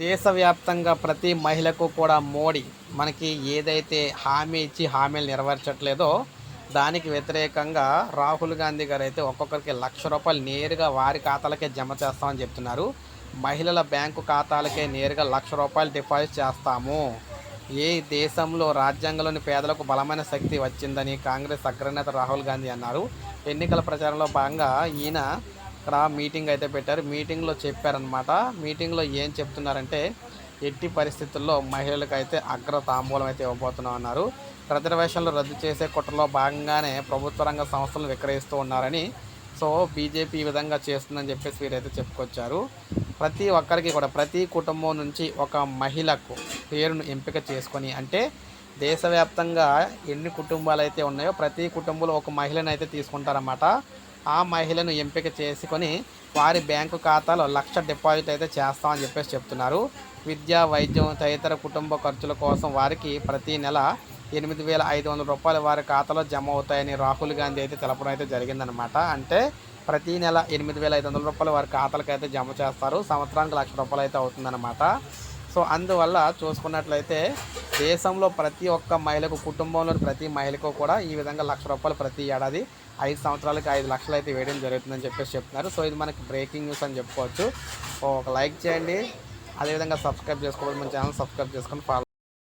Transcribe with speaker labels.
Speaker 1: దేశవ్యాప్తంగా ప్రతి మహిళకు కూడా మోడీ మనకి ఏదైతే హామీ ఇచ్చి హామీలు నెరవేర్చట్లేదో దానికి వ్యతిరేకంగా రాహుల్ గాంధీ గారు అయితే ఒక్కొక్కరికి లక్ష రూపాయలు నేరుగా వారి ఖాతాలకే జమ చేస్తామని చెప్తున్నారు. మహిళల బ్యాంకు ఖాతాలకే నేరుగా లక్ష రూపాయలు డిపాజిట్ చేస్తాము. ఏ దేశంలో రాజ్యాంగంలోని పేదలకు బలమైన శక్తి వచ్చిందని కాంగ్రెస్ అగ్రనేత రాహుల్ గాంధీ అన్నారు. ఎన్నికల ప్రచారంలో భాగంగా ఈయన ఇక్కడ మీటింగ్ అయితే పెట్టారు. మీటింగ్లో చెప్పారనమాట మీటింగ్లో ఏం చెప్తున్నారంటే ఎట్టి పరిస్థితుల్లో మహిళలకు అయితే అగ్ర తాంబూలం అయితే ఇవ్వబోతున్నాం అన్నారు. రిజర్వేషన్లు రద్దు చేసే కుట్రలో భాగంగానే ప్రభుత్వ రంగ సంస్థలను విక్రయిస్తూ ఉన్నారని సో బీజేపీ ఈ విధంగా చేస్తుందని చెప్పేసి వీరైతే చెప్పుకొచ్చారు. ప్రతి ఒక్కరికి కూడా ప్రతి కుటుంబం నుంచి ఒక మహిళకు పేరును ఎంపిక చేసుకొని అంటే దేశవ్యాప్తంగా ఎన్ని కుటుంబాలు అయితే ఉన్నాయో ప్రతి కుటుంబంలో ఒక మహిళను అయితే తీసుకుంటారన్నమాట. ఆ మహిళను ఎంపిక చేసుకొని వారి బ్యాంకు ఖాతాలో లక్ష డిపాజిట్ అయితే చేస్తామని చెప్పేసి చెప్తున్నారు. విద్య వైద్యం తదితర కుటుంబ ఖర్చుల కోసం వారికి ప్రతి నెల ఎనిమిది వేల ఐదు వందల రూపాయలు వారి ఖాతాలో జమ అవుతాయని రాహుల్ గాంధీ అయితే తెలపడం అయితే జరిగిందనమాట అంటే ప్రతి నెల ఎనిమిది వేల ఐదు వందల రూపాయలు వారి ఖాతాలకు అయితే జమ చేస్తారు. సంవత్సరానికి లక్ష రూపాయలు అయితే అవుతుందన్నమాట. సో అందువల్ల చూసుకున్నట్లయితే దేశంలో ప్రతి ఒక్క మహిళకు కుటుంబంలోని ప్రతి మహిళకు కూడా ఈ విధంగా లక్ష రూపాయలు ప్రతి ఏడాది ఐదు సంవత్సరాలకి ఐదు లక్షలు అయితే వేయడం జరుగుతుందని చెప్పేసి చెప్తున్నారు. సో ఇది మనకి బ్రేకింగ్ న్యూస్ అని చెప్పుకోవచ్చు. ఒక లైక్ చేయండి. అదేవిధంగా సబ్స్క్రైబ్ చేసుకోవాలి మన ఛానల్ సబ్స్క్రైబ్ చేసుకొని ఫాలో